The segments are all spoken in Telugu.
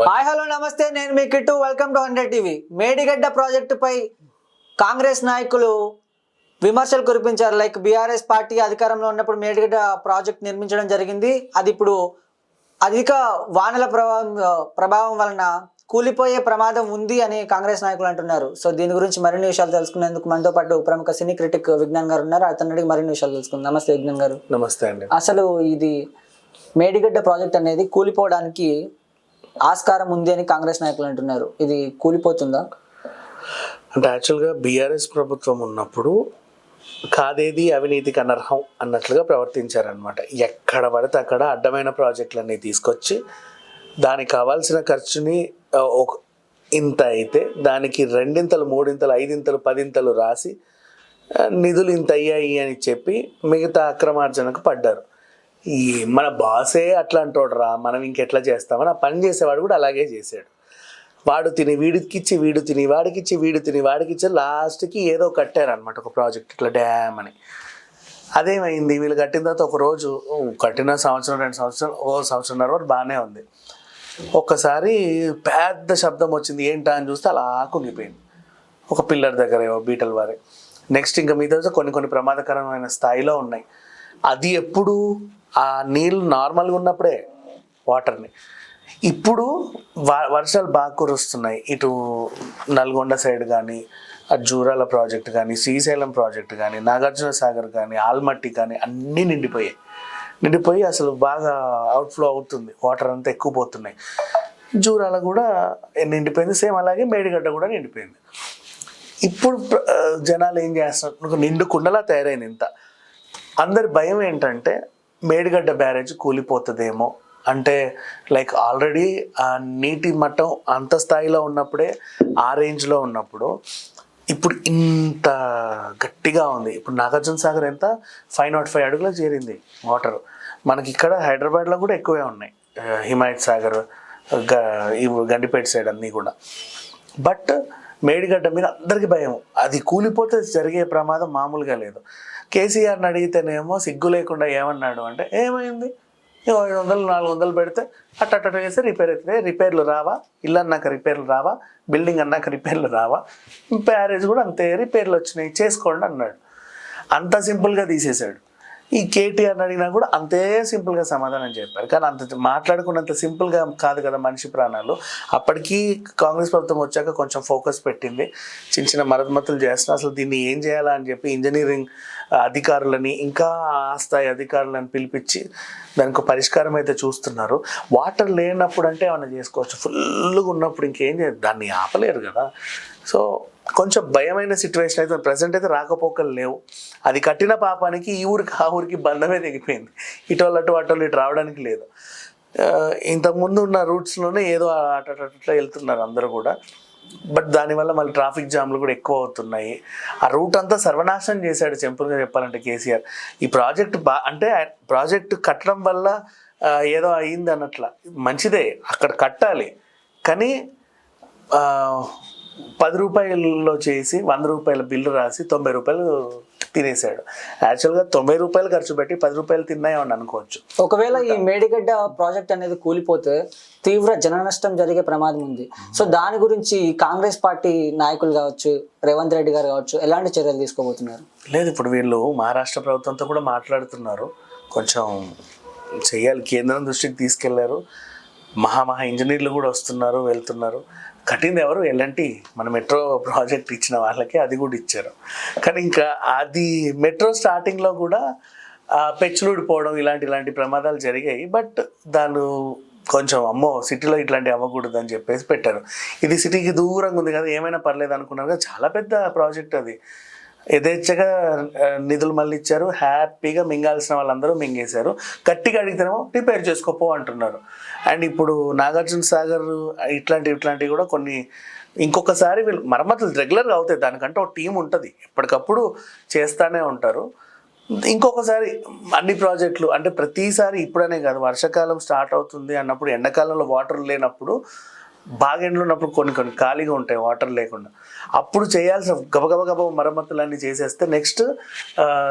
హాయ్ హలో నమస్తే. నేను మీ Kittu. Welcome to hundred TV Medigadda ప్రాజెక్టుపై కాంగ్రెస్ నాయకులు విమర్శలు కురిపించారు. లైక్ బీఆర్ఎస్ పార్టీ అధికారంలో ఉన్నప్పుడు మేడిగడ్డ ప్రాజెక్ట్ నిర్మించడం జరిగింది. అది ఇప్పుడు అధిక వానల ప్రభావం ప్రభావం వలన కూలిపోయే ప్రమాదం ఉంది అని కాంగ్రెస్ నాయకులు అంటున్నారు. సో దీని గురించి మరిన్ని విషయాలు తెలుసుకునేందుకు మనతో పాటు ప్రముఖ సినీ క్రిటిక్ విజ్ఞాన్ గారు ఉన్నారు. అతని మరిన్ని విషయాలు తెలుసుకుందాం. నమస్తే విజ్ఞాన్ గారు. నమస్తే అండి. అసలు ఇది మేడిగడ్డ ప్రాజెక్ట్ అనేది కూలిపోవడానికి ఆస్కారం ఉంది అని కాంగ్రెస్ నాయకులు అంటున్నారు. ఇది కూలిపోతుందా? అంటే యాక్చువల్గా బీఆర్ఎస్ ప్రభుత్వం ఉన్నప్పుడు కాదేది అవినీతికి అనర్హం అన్నట్లుగా ప్రవర్తించారనమాట ఎక్కడ పడితే అక్కడ అడ్డమైన ప్రాజెక్టులన్నీ తీసుకొచ్చి దానికి కావాల్సిన ఖర్చుని ఒక ఇంత అయితే దానికి రెండింతలు మూడింతలు ఐదింతలు పదింతలు రాసి నిధులు ఇంత అయ్యాయి అని చెప్పి మిగతా అక్రమార్జనకు పడ్డారు. ఈ మన బాసే అట్లా అంటాడురా మనం ఇంకెట్లా చేస్తామని ఆ పని చేసేవాడు కూడా అలాగే చేశాడు. వాడు తిని వీడికిచ్చి వీడు తిని వాడికిచ్చి వీడు తిని వాడికిచ్చి లాస్ట్కి ఏదో కట్టారనమాట ఒక ప్రాజెక్ట్ ఇట్లా డ్యామ్ అని. అదేమైంది? వీళ్ళు కట్టిన తర్వాత ఒక రోజు కట్టిన సంవత్సరం రెండు సంవత్సరం ఓ సంవత్సరంన్నర వరకు బాగానే ఉంది. ఒక్కసారి పెద్ద శబ్దం వచ్చింది. ఏంటా అని చూస్తే అలా కుంగిపోయింది. ఒక పిల్లర్ దగ్గర ఏవో బీటల్ వారి. నెక్స్ట్ ఇంకా మీద కొన్ని కొన్ని ప్రమాదకరమైన స్థాయిలో ఉన్నాయి. అది ఎప్పుడు ఆ నీళ్ళు నార్మల్గా ఉన్నప్పుడే వాటర్ని ఇప్పుడు వ- వర్షాలు బాగా కురుస్తున్నాయి. ఇటు నల్గొండ సైడ్ కానీ జూరాల ప్రాజెక్ట్ కానీ శ్రీశైలం ప్రాజెక్ట్ కానీ నాగార్జున సాగర్ కానీ ఆల్మట్టి కానీ అన్నీ నిండిపోయాయి. నిండిపోయి అసలు బాగా అవుట్ఫ్లో అవుతుంది. వాటర్ అంతా ఎక్కువ పోతున్నాయి. జూరాల కూడా నిండిపోయింది. సేమ్ అలాగే మేడిగడ్డ కూడా నిండిపోయింది. ఇప్పుడు జనాలు ఏం చేస్తున్నారు? నిండు కుండలా తయారైంది ఇంత. అందరి భయం ఏంటంటే మేడిగడ్డ బ్యారేజ్ కూలిపోతుందేమో. అంటే లైక్ ఆల్రెడీ ఆ నీటి మట్టం అంత స్థాయిలో ఉన్నప్పుడే ఆ రేంజ్లో ఉన్నప్పుడు ఇప్పుడు ఇంత గట్టిగా ఉంది. ఇప్పుడు నాగార్జున సాగర్ ఎంత? ఫైవ్ నాట్ ఫైవ్ అడుగులో చేరింది వాటర్. మనకి ఇక్కడ హైదరాబాద్లో కూడా ఎక్కువే ఉన్నాయి. హిమాయత్ సాగర్ గ- ఇవి గండిపేట సైడ్ అన్నీ కూడా. బట్ మేడిగడ్డ మీద అందరికీ భయం. అది కూలిపోతే జరిగే ప్రమాదం మామూలుగా లేదు. కేసీఆర్ని అడిగితేనేమో సిగ్గు లేకుండా ఏమన్నాడు అంటే ఏమైంది? ఐదు వందలు నాలుగు వందలు పెడితే అట్ట చేస్తే రిపేర్ అవుతుంది. రిపేర్లు రావా? ఇల్లు అన్నాక రిపేర్లు రావా? బిల్డింగ్ అన్నాక రిపేర్లు రావా? బ్యారేజ్ కూడా అంతే రిపేర్లు వచ్చినాయి చేసుకోండి అన్నాడు. అంత సింపుల్గా తీసేశాడు. ఈ కేటీఆర్ అడిగినా కూడా అంతే సింపుల్గా సమాధానం చెప్పారు. కానీ అంత మాట్లాడుకున్నంత సింపుల్గా కాదు కదా మనిషి ప్రాణాలు. అప్పటికీ కాంగ్రెస్ ప్రభుత్వం వచ్చాక కొంచెం ఫోకస్ పెట్టింది. చిన్న చిన్న మరమ్మతులు చేస్తున్నా అసలు దీన్ని ఏం చేయాలా అని చెప్పి ఇంజనీరింగ్ అధికారులని ఇంకా ఆ స్థాయి అధికారులను పిలిపించి దానికి పరిష్కారం అయితే చూస్తున్నారు. వాటర్ లేనప్పుడు అంటే ఏమైనా చేసుకోవచ్చు? ఫుల్గా ఉన్నప్పుడు ఇంకేం చేయదు దాన్ని ఆపలేరు కదా. సో కొంచెం భయమైన సిచ్యువేషన్ అయితే ప్రజెంట్ అయితే రాకపోకలు లేవు. అది కట్టిన పాపానికి ఈ ఊరికి ఆ ఊరికి బంధమే తెగిపోయింది. ఇటోళ్ళు అటు అటోళ్ళు ఇటు రావడానికి లేదు. ఇంతకుముందు ఉన్న రూట్స్లోనే ఏదో అట అట్లా వెళ్తున్నారు అందరూ కూడా. బట్ దానివల్ల మళ్ళీ ట్రాఫిక్ జామ్లు కూడా ఎక్కువ అవుతున్నాయి. ఆ రూట్ అంతా సర్వనాశనం చేశాడు సింపుల్గా చెప్పాలంటే కేసీఆర్. ఈ ప్రాజెక్ట్ బా అంటే ప్రాజెక్ట్ కట్టడం వల్ల ఏదో అయింది అన్నట్ల. మంచిదే అక్కడ కట్టాలి. కానీ పది రూపాయల్లో చేసి వంద రూపాయల బిల్లు రాసి తొంభై రూపాయలు తినేసాడు. యాక్చువల్గా తొంభై రూపాయలు ఖర్చు పెట్టి పది రూపాయలు తిన్నాయని అనుకోవచ్చు. ఒకవేళ ఈ మేడిగడ్డ ప్రాజెక్ట్ అనేది కూలిపోతే తీవ్ర జన నష్టం జరిగే ప్రమాదం ఉంది. సో దాని గురించి కాంగ్రెస్ పార్టీ నాయకులు కావచ్చు రేవంత్ రెడ్డి గారు కావచ్చు ఎలాంటి చర్యలు తీసుకోబోతున్నారు? లేదు ఇప్పుడు వీళ్ళు మహారాష్ట్ర ప్రభుత్వంతో కూడా మాట్లాడుతున్నారు. కొంచెం చెయ్యాలి. కేంద్రం దృష్టికి తీసుకెళ్ళారు. మహా మహా ఇంజనీర్లు కూడా వస్తున్నారు వెళ్తున్నారు. కట్టింది ఎవరు? ఎల్ఎన్టీ మన మెట్రో ప్రాజెక్ట్ ఇచ్చిన వాళ్ళకి అది కూడా ఇచ్చారు. కానీ ఇంకా అది మెట్రో స్టార్టింగ్లో కూడా పెచ్చులుడిపోవడం ఇలాంటి ఇలాంటి ప్రమాదాలు జరిగాయి. బట్ దాని కొంచెం అమ్మో సిటీలో ఇట్లాంటి అవ్వకూడదు అని చెప్పేసి పెట్టారు. ఇది సిటీకి దూరంగా ఉంది కదా ఏమైనా పర్లేదు అనుకున్నారు కదా చాలా పెద్ద ప్రాజెక్ట్ అది. యథేచ్ఛగా నిధులు మళ్ళీ ఇచ్చారు హ్యాపీగా మింగాల్సిన వాళ్ళందరూ మింగేశారు. గట్టిగా అడిగితేనేమో రిపేర్ చేసుకోపో అంటున్నారు. అండ్ ఇప్పుడు నాగార్జున సాగర్ ఇట్లాంటివి ఇట్లాంటివి కూడా కొన్ని ఇంకొకసారి వీళ్ళు మరమ్మతులు రెగ్యులర్గా అవుతాయి. దానికంటే ఒక టీం ఉంటుంది. ఎప్పటికప్పుడు చేస్తానే ఉంటారు. ఇంకొకసారి అన్ని ప్రాజెక్టులు అంటే ప్రతిసారి ఇప్పుడనే కాదు వర్షాకాలం స్టార్ట్ అవుతుంది అన్నప్పుడు ఎండాకాలంలో వాటర్ లేనప్పుడు బాగా ఎండలు ఉన్నప్పుడు కొన్ని కొన్ని ఖాళీగా ఉంటాయి వాటర్ లేకుండా. అప్పుడు చేయాల్సిన గబగబ గబ మరమ్మతులన్నీ చేసేస్తే నెక్స్ట్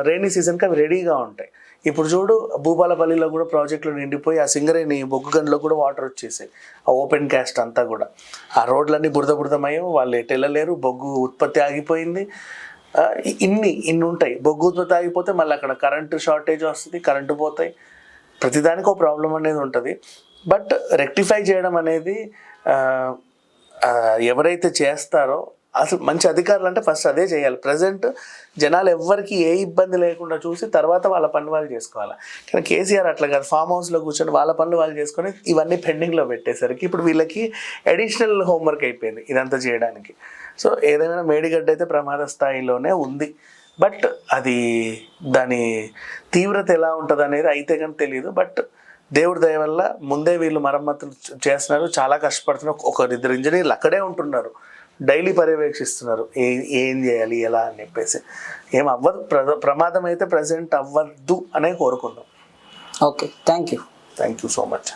రైనీ సీజన్కి అవి రెడీగా ఉంటాయి. ఇప్పుడు చూడు భూపాలపల్లిలో కూడా ప్రాజెక్టులు నిండిపోయి ఆ సింగరేణి బొగ్గు గండ్లో కూడా వాటర్ వచ్చేసాయి. ఆ ఓపెన్ క్యాస్ట్ అంతా కూడా. ఆ రోడ్లన్నీ బురద బురదమయ్యో వాళ్ళు ఎటు వెళ్ళలేరు బొగ్గు ఉత్పత్తి ఆగిపోయింది. ఇన్ని ఇన్ని ఉంటాయి. బొగ్గు ఉత్పత్తి ఆగిపోతే మళ్ళీ అక్కడ కరెంటు షార్టేజ్ వస్తుంది కరెంటు పోతాయి. ప్రతిదానికి ఒక ప్రాబ్లం అనేది ఉంటుంది. బట్ రెక్టిఫై చేయడం అనేది ఎవరైతే చేస్తారో అసలు మంచి అధికారులు అంటే ఫస్ట్ అదే చేయాలి. ప్రజెంట్ జనాలు ఎవ్వరికి ఏ ఇబ్బంది లేకుండా చూసి తర్వాత వాళ్ళ పనులు వాళ్ళు చేసుకోవాలి. కానీ కేసీఆర్ అట్లా కాదు. ఫామ్ హౌస్లో కూర్చొని వాళ్ళ పనులు వాళ్ళు చేసుకొని ఇవన్నీ పెండింగ్లో పెట్టేసరికి ఇప్పుడు వీళ్ళకి అడిషనల్ హోంవర్క్ అయిపోయింది ఇదంతా చేయడానికి. సో ఏదైనా మేడిగడ్డ అయితే ప్రమాద స్థాయిలోనే ఉంది. బట్ అది దాని తీవ్రత ఎలా ఉంటుంది అనేది అయితే కానీ తెలియదు బట్ దేవుడి దయ వల్ల ముందే వీళ్ళు మరమ్మతులు చేస్తున్నారు. చాలా కష్టపడుతున్నారు. ఒకరు ఇద్దరు ఇంజనీర్లు అక్కడే ఉంటున్నారు. డైలీ పర్యవేక్షిస్తున్నారు. ఏ ఏం చేయాలి ఎలా అని చెప్పేసి. ఏం అవ్వదు. ప్ర- ప్రమాదం అయితే ప్రజెంట్ అవ్వద్దు అనే కోరుకుందాం. Okay. Thank you thank you so much.